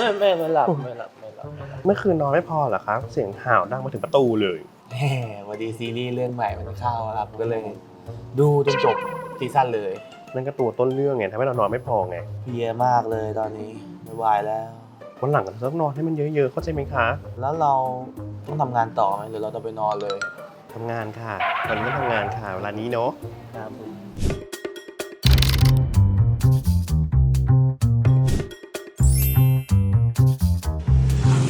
ไม่ไม่ไม่หลับไม่หลับไม่หลับเมื่อคืนนอนไม่พอเหรอครับ เสียงห่าวดังมาถึงประตูเลยแหมวันดีซีรีส์เรื่องใหม่มันเข้าครับก็เลย ดูจนจบซีซั่นเลยนั่นก็ตัวต้นเรื่องไงทำให้เรานอนไม่พอไงเพลียมากเลยตอนนี้ไม่ไหวแล้ววันหลังก็ต้องนอนให้มันเยอะๆเข้าใจไหมคะ แล้วเราต้องทำงานต่อไหมหรือเราจะไปนอนเลยทำงานค่ะตอนนี้ต้องทำงานค่ะเวลานี้เนาะครับ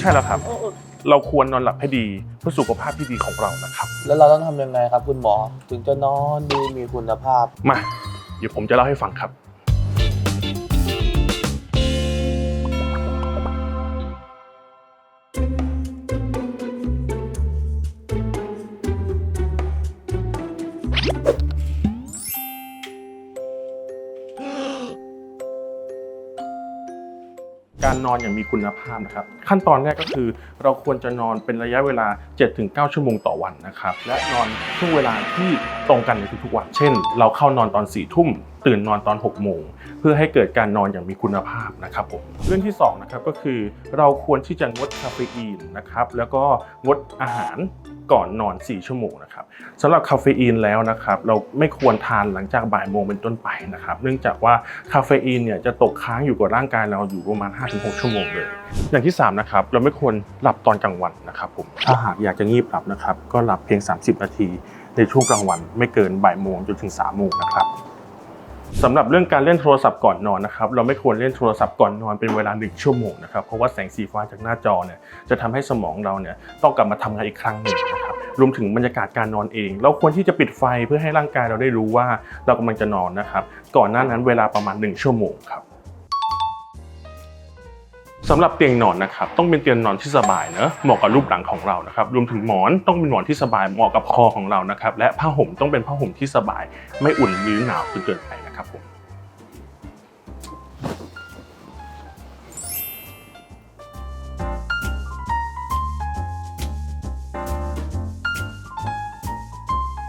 ใช่แล้วครับ เราควรนอนหลับให้ดีเพื่อสุขภาพที่ดีของเรานะครับ แล้วเราต้องทำยังไงครับ คุณหมอ ถึงจะนอนดีมีคุณภาพ มา เดี๋ยวผมจะเล่าให้ฟังครับ การนอนอย่างมีคุณภาพนะครับ ขั้นตอนแรกก็คือ เราควรจะนอนเป็นระยะเวลา 7-9 ชั่วโมงต่อวันนะครับ และนอนช่วงเวลาที่ตรงกันในทุกๆวัน เช่น เราเข้านอนตอน4ี่ทุ่ม ตื่นนอนตอน 6 โมง เพื่อให้เกิดการนอนอย่างมีคุณภาพนะครับผมเรื่องที่2นะครับก็คือเราควรที่จะงดคาเฟอีนนะครับแล้วก็งดอาหารก่อนนอน 4 ชั่วโมงนะครับสำหรับคาเฟอีนแล้วนะครับเราไม่ควรทานหลังจากบ่ายโมงเป็นต้นไปนะครับเนื่องจากว่าคาเฟอีนเนี่ยจะตกค้างอยู่กับร่างกายเราอยู่ประมาณ 5-6 ชั่วโมงเลย อย่างที่3นะครับเราไม่ควรหลับตอนกลางวันนะครับผมถ้าหากอยากจะงีบหลับนะครับก็หลับเพียง 30 นาที ในช่วงกลางวันไม่เกินบ่ายโมงจนถึง3โมงนะครับ สำหรับเรื่องการเล่นโทรศัพท์ก่อนนอนนะครับเราไม่ควรเล่นโทรศัพท์ก่อนนอนเป็นเวลา1ชั่วโมงนะครับเพราะว่าแสงสีฟ้าจากหน้าจอเนี่ยจะทำให้สมองเราเนี่ยต้องกลับมาทำงานอีกครั้งหนึ่งนะครับรวมถึงบรรยากาศการนอนเอง เราควรที่จะปิดไฟเพื่อให้ร่างกายเราได้รู้ว่าเรากำลังจะนอนนะครับก่อนหน้านั้นเวลาประมาณ 1 ชั่วโมงครับสำหรับเตียงนอนนะครับต้องเป็นเตียงนอนที่สบายเนอะเหมาะกับรูปหลังของเรานะครับรวมถึงหมอนต้องเป็นหมอนที่สบายเหมาะกับคอของเรานะครับและผ้าห่มต้องเป็นผ้าห่มที่สบาย ไม่อุ่นหรือหนาวจนเกินไป acabou.